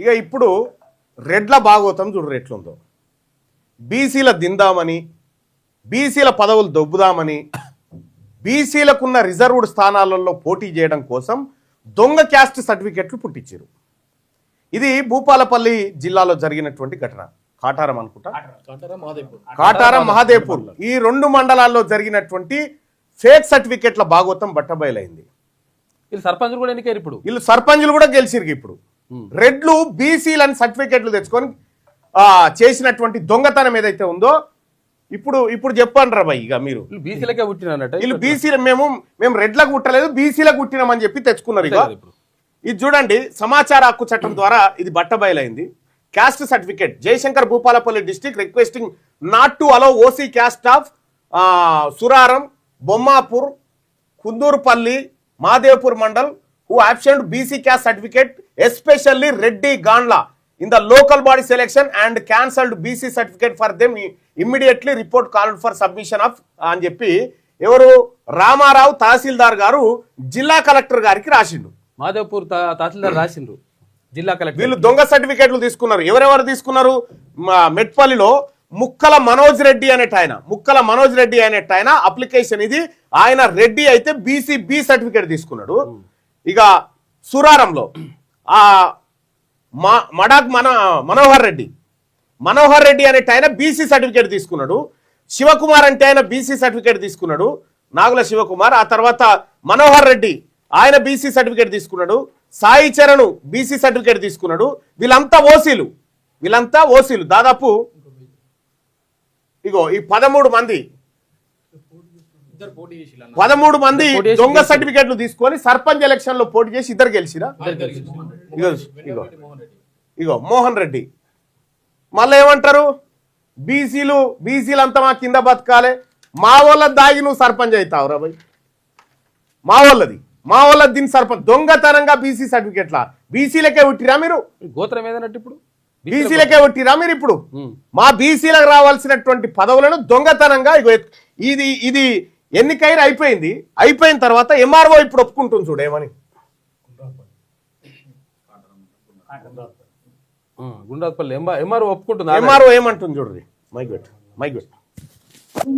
ఇక ఇప్పుడు రెడ్ల భాగవతం చూడు ఎట్లుందో బీసీల దిందామని బీసీల పదవులు దొబ్బుదామని బీసీలకున్న రిజర్వ్డ్ స్థానాలలో పోటీ చేయడం కోసం దొంగ క్యాస్ట్ సర్టిఫికెట్లు పుట్టించారు ఇది భూపాలపల్లి జిల్లాలో జరిగినటువంటి ఘటన. కాటారం అనుకుంటా? కాటారం మహాదేవ్పూర్. ఈ రెండు మండలాల్లో జరిగినటువంటి ఫేక్ సర్టిఫికెట్ల భాగవతం బట్టబయలైంది. వీళ్ళు సర్పంచులు కూడా ఎన్నికారు ఇప్పుడు? వీళ్ళు సర్పంచులు కూడా గెలిచిరు ఇప్పుడు. రెడ్లు బీసీలని సర్టిఫికెట్లు తెచ్చుకొని చేసినటువంటి దొంగతనం ఏదైతే ఉందో ఇప్పుడు ఇప్పుడు చెప్పండి రా ఇక మీరు. బీసీలకే పుట్టినట్టు వీళ్ళు బీసీలు మేము మేము రెడ్లకు కుట్టలేదు బీసీలకు కుట్టినామని చెప్పి తెచ్చుకున్నారు ఇక. ఇది చూడండి సమాచార హక్కు చట్టం ద్వారా ఇది బట్టబయలైంది. Caste certificate Jayashankar Bhupalpally district requesting not to allow OC caste of Suraram Bommapur Kundurupally Madevpur mandal who absent BC caste certificate especially Reddy Gandla. In the local body selection and cancelled BC certificate for them immediately report called for submission of అని చెప్పి ఎవరు? రామారావు తహసీల్దార్ గారు జిల్లా collector గారికి రాసిండు. మాధవపూర్ తహసీల్దార్ రాసిండ్రు జిల్లా collector వీళ్ళు దొంగ సర్టిఫికేట్లు తీసుకున్నారు. ఎవరెవరు తీసుకున్నారు? మెట్పల్లిలో ముక్కల మనోజ్ రెడ్డి అనేట ఆయన. ముక్కల మనోజ్ రెడ్డి అనేట ఆయన అప్లికేషన్ ఇది. ఆయన రెడ్డి అయితే బీసీ బి సర్టిఫికేట్ తీసుకున్నాడు. ఇక సురారంలో ఆ మా మడాక్ మన మనోహర్ రెడ్డి. మనోహర్ రెడ్డి అనేట ఆయన బీసీ సర్టిఫికేట్ తీసుకున్నాడు. శివకుమార్ అంటే ఆయన బీసీ సర్టిఫికేట్ తీసుకున్నాడు. నాగుల శివకుమార్ ఆ తర్వాత మనోహర్ రెడ్డి ఆయన బీసీ సర్టిఫికేట్ తీసుకున్నాడు. సాయి చరణ్ బీసీ సర్టిఫికేట్ తీసుకున్నాడు. వీళ్ళంతా ఓసీలు. వీళ్ళంతా ఓసీలు. దాదాపు ఇగో ఈ పదమూడు మంది. పదమూడు మంది దొంగ సర్టిఫికేట్లు తీసుకొని సర్పంచ్ ఎలక్షన్లో పోటీ చేసి ఇద్దరు గెలిచిరా? ఇగో ఇగో. ఇగో మోహన్ రెడ్డి. మళ్ళీ ఏమంటారు? బీసీలు బీసీలు అంతా మా కింద బతకాలే. మా వాళ్ళ దాగి నువ్వు సర్పంచ్ అవుతావు రా భయ్. మా వాళ్ళది మా వాళ్ళ దీని సర్పంచ్. దొంగతనంగా బీసీ సర్టిఫికెట్లా? బీసీలకే ఉట్టిరా మీరు? గోత్రం ఏదన్నట్టు ఇప్పుడు? బీసీలకే ఉట్టిరా మీరు ఇప్పుడు. మా బీసీలకు రావాల్సినటువంటి పదవులను దొంగతనంగా ఇది ఇది ఎన్నికైనా అయిపోయింది. అయిపోయిన తర్వాత ఎంఆర్ఓ ఇప్పుడు ఒప్పుకుంటుంది చూడు ఏమని గుండ్రాత్పల్లి ఎంఆర్ ఒప్పుకుంటున్నా ఎంఆర్ఓ ఏమంటుంది చూడండి మైక్ పెట్టు మైక్ పెట్టు.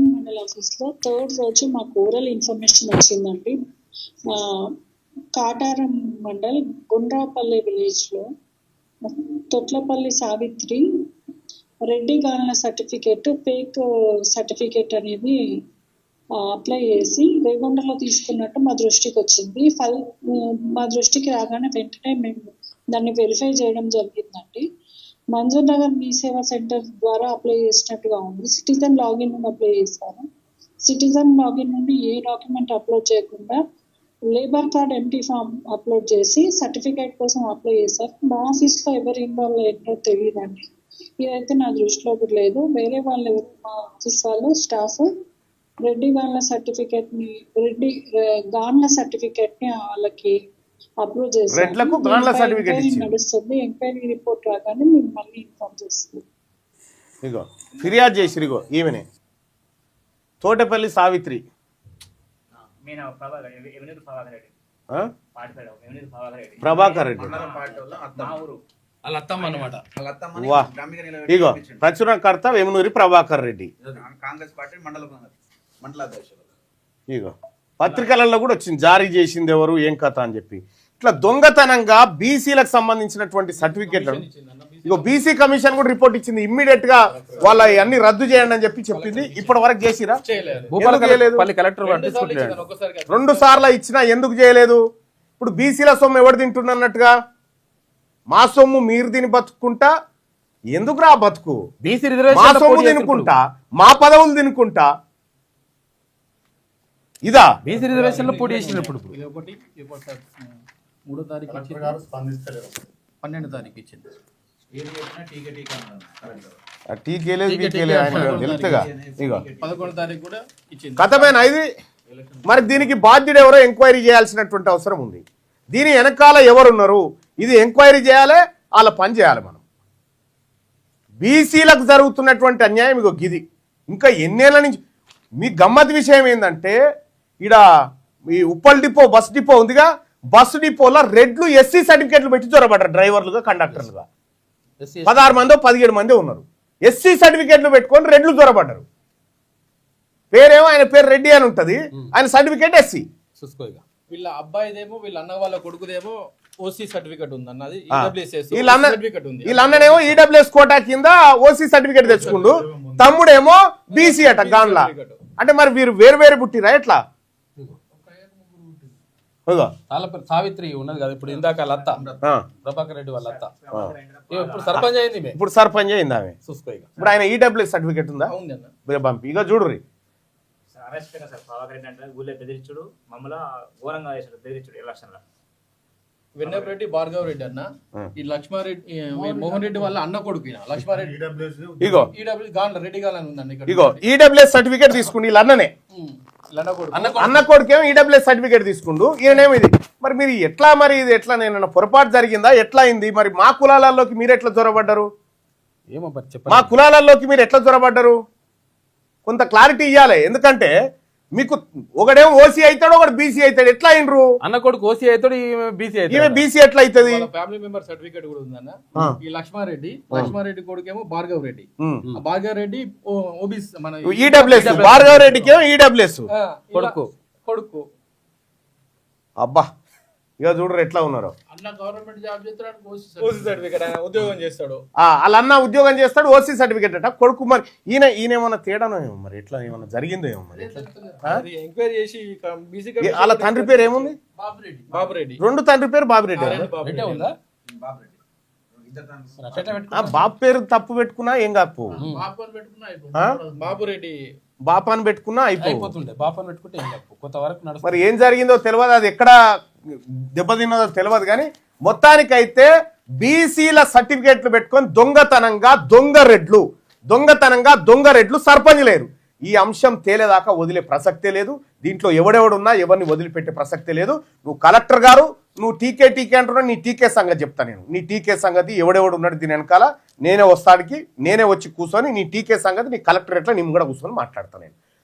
మండల ఆఫీస్లో థర్డ్ రోజు మాకు ఓరల్ ఇన్ఫర్మేషన్ వచ్చిందండి. ఆ, కాటారం మండల్ గుండ్రాపల్లి విలేజ్లో తొట్లపల్లి సావిత్రి రెడ్డి గాలిన సర్టిఫికేట్ ఫేక్ సర్టిఫికేట్ అనేది అప్లై చేసి రేగొండలో తీసుకున్నట్టు మా దృష్టికి వచ్చింది. ఫల్ మా దృష్టికి రాగానే వెంటనే మేము దాన్ని వెరిఫై చేయడం జరిగిందండి. మంజూర్ నగర్ మీ సేవా సెంటర్ ద్వారా అప్లై చేసినట్టుగా ఉంది. సిటిజన్ లాగిన్ నుండి అప్లై చేశారు. సిటిజన్ లాగిన్ నుండి ఏ డాక్యుమెంట్ అప్లోడ్ చేయకుండా labour card empty form upload చేసి సర్టిఫికేట్ కోసం అప్లై చేశారు. మా ఆఫీస్లో ఎవరు ఇన్వాల్వ్ అయ్యారో తెలియదండి. ఇదైతే నా దృష్టిలో కూడా లేదు. వేరే వాళ్ళు ఎవరు మా ఆఫీస్ వాళ్ళు స్టాఫ్ రెడ్డి వాళ్ళ సర్టిఫికేట్ని రెడ్డి గాన్ల సర్టిఫికేట్ని వాళ్ళకి అప్రూవ్ ఇచ్చింది. నడుస్తుంది. ఎంక్వైరీ రిపోర్ట్ రాగానే మేము మళ్ళీ ఇన్ఫార్మ్ చేస్తాం ఇగో ఫిర్యాదు చేసిరిగో ఈమెనే. తోటపల్లి సావిత్రి. ప్రభాకర్ రెడ్డి ఇగో ప్రచురణకర్త వేమునూరి ప్రభాకర్ రెడ్డి. కాంగ్రెస్ పార్టీ మండల ఇగో. పత్రికలలో కూడా వచ్చింది జారీ చేసింది ఎవరు ఏం కథ అని చెప్పి. ఇట్లా దొంగతనంగా బీసీలకు సంబంధించినటువంటి సర్టిఫికేట్లను ఇగో బీసీ కమిషన్ కూడా రిపోర్ట్ ఇచ్చింది ఇమ్మీడియట్గా వాళ్ళ అన్ని రద్దు చేయండి అని చెప్పి చెప్పింది ఇప్పటి వరకు చేసిరా ఎందుకు రెండు సార్లు ఇచ్చినా ఎందుకు చేయలేదు? ఇప్పుడు బీసీల సొమ్ము ఎవరు తింటున్నట్టుగా మా సొమ్ము మీరు తిని బతుకుంటా ఎందుకురా ఆ బతుకు? బీసీ మా సొమ్ము తినుకుంటా? మా పదవులు తినుకుంటా? ఇదా. బీసీ రిజర్వేషన్లో పోటీ చేసినప్పుడు ఇప్పుడు. ఇది ఒకటి ఇప్పుడు సార్, మూడో తారీఖు పన్నెండు తారీఖు ఇచ్చింది. టీకే టీకా అన్నారు కరెక్ట్. ఆ టీకేలేదు టీకేలేదు ఆయన తెలుసుగా ఇగో పదకొండో తారీఖు కూడా ఇచ్చింది. కథమేనా ఇది. మరి దీనికి బాధ్యుడు ఎవరో ఎంక్వైరీ చేయాల్సినటువంటి అవసరం ఉంది. దీని వెనకాల ఎవరున్నారు? ఇది ఎంక్వైరీ చేయాలి వాళ్ళ పని చేయాలి మనం. బీసీలకు జరుగుతున్నటువంటి అన్యాయం ఇగో గిది. ఇంకా ఎన్నేళ్ళ నుంచి మీ గమ్మత్ విషయం ఏంటంటే ఈడ ఈ ఉప్పల్ డిపో బస్ డిపో ఉందిగా బస్సు డిపోలో రెడ్లు ఎస్సీ సర్టిఫికెట్లు పెట్టి చొరబడ్డారు డ్రైవర్లుగా కండక్టర్లుగా. పదహారు మందో పదిహేడు మంది ఉన్నారు. ఎస్సీ సర్టిఫికెట్లు పెట్టుకొని రెడ్లు చొరబడ్డారు పేరేమో ఆయన పేరు రెడ్డి అని ఉంటది. ఆయన సర్టిఫికేట్ ఎస్సీ. వీళ్ళ అబ్బాయిదేమో వీళ్ళ అన్న వాళ్ళ కొడుకుదేమో ఓసీ సర్టిఫికెట్ ఉంది అన్నది సర్టిఫికెట్ ఉంది. వీళ్ళ అన్ననేమో ఈడబ్ల్యూఎస్ కోటా కింద ఓసీ సర్టిఫికేట్ తెచ్చుకుండు. తమ్ముడేమో బీసీ అట గాన్లా. అంటే మరి వీరు వేరు వేరు పుట్టిరా ఎట్లా? సావిత్రి ఉన్నది కదా ఇప్పుడు ఇందాక ఆ. ప్రభాకర్ రెడ్డి వాళ్ళ అత్త. ఇగో ఇప్పుడు సర్పంచ్ అయింది మే ఇప్పుడు సర్పంచ్ అయింది ఆమె. చూసుకో ఇక. ఇప్పుడు ఆయన ఈడబ్ల్యూఎస్ సర్టిఫికేట్ ఉందా? పంపి ఇక చూడుర్రి. సార్ అరెస్ట్ అయినా సార్ ప్రభాకర్ రెడ్డి అంటే ఊళ్ళో బెదిరించుడు మమ్మల్ని ఘోరంగా చేశాడు బెదిరించుడు ఎలక్షన్లో వెన్నెప రెడ్డి భార్గవ్ రెడ్డి అన్న. ఈ లక్ష్మారెడ్డి మోహన్ రెడ్డి వాళ్ళ అన్న కొడుకు. లక్ష్మారెడ్డి. ఇగో ఈడబ్ల్యూ గాన్ రెడ్డి గాన్ అని ఉందండి ఇక్కడ. ఇగో ఈడబ్ల్యూఎస్ సర్టిఫికేట్ తీసుకుండు వీళ్ళ అన్ననే. అన్న కొడుకు అన్న కొడుకేమో ఈడబ్ల్యూఎస్ సర్టిఫికేట్ తీసుకుండు. ఈయనేమో ఇది. మరి మీరు ఎట్లా మరి ఇది ఎట్లా నేను పొరపాటు జరిగిందా? ఎట్లా అయింది మరి మా కులాలలోకి మీరు ఎట్లా చొరబడ్డారు ఏమో మరి మా కులాలలోకి మీరు ఎట్లా చొరబడ్డారు కొంత క్లారిటీ ఇవ్వాలి ఎందుకంటే మీకు ఒకడేమో ఓసీ అవుతాడు ఒకడు బీసీ అవుతాడు. ఎట్లా అయినరు? అన్న కొడుకు ఓసీ అవుతాడు ఈమె బీసీ ఈమె అవుతాడు బీసీ ఎట్లా అవుతుంది ఫ్యామిలీ మెంబర్ సర్టిఫికేట్ కూడా ఉందన్న. ఆ. ఈ లక్ష్మారెడ్డి లక్ష్మారెడ్డి కొడుకేమో భార్గవ్ రెడ్డి. ఆ భార్గవ్ రెడ్డి ఓబీస్ మన ఈడబ్ల్యూఎస్ భార్గవ రెడ్డికి ఈడబ్ల్యూఎస్. ఆ, ఇలా- కొడుకు. కొడుకు. అబ్బా. ఇక చూడరు ఎట్లా ఉన్నారు. ఉద్యోగం చేస్తాడు. వాళ్ళ అన్న ఉద్యోగం చేస్తాడు ఓసీ సర్టిఫికేట్ అట. కొడుకు మరి ఈయన ఈయన ఏమన్నా తేడానో ఏమో మరి ఎట్లా ఏమన్నా జరిగిందో ఏమో మరి ఎంక్వైరీ చేసి వాళ్ళ తండ్రి పేరు ఏముంది? బాబురెడ్డి. రెండు తండ్రి పేరు బాబిరెడ్డి బాబు పేరు తప్పు పెట్టుకున్నా ఏం ఆ? బాబురెడ్డి. బాపాని పెట్టుకున్నా అయిపో అయిపోతుండే. బాపని పెట్టుకుంటే ఏం చెప్పు కొంత వరకు నడుస్తుంది. మరి ఏం జరిగిందో తెలియదు. అది ఎక్కడ దెబ్బతిన్నదో తెలియదు కానీ మొత్తానికైతే బీసీల సర్టిఫికేట్లు పెట్టుకొని దొంగతనంగా దొంగ రెడ్లు దొంగతనంగా దొంగ రెడ్లు సర్పంచ్ లేరు. ఈ అంశం తేలేదాకా వదిలే ప్రసక్తే లేదు. దీంట్లో ఎవడెవడున్నా ఎవరిని వదిలిపెట్టే ప్రసక్తే లేదు. నువ్వు కలెక్టర్ గారు నువ్వు టీకే టీకే అంటున్నా నీ టీకే సంగతి చెప్తా నేను. నీ టీకే సంగతి ఎవడెవడు ఉన్నాడు దీని వెనకాల? నేనే వస్తాడికి నేనే వచ్చి కూర్చొని నీ టీకే సంగతి నీ కలెక్టరేట్లో నేను కూడా కూర్చొని మాట్లాడతాను నేను.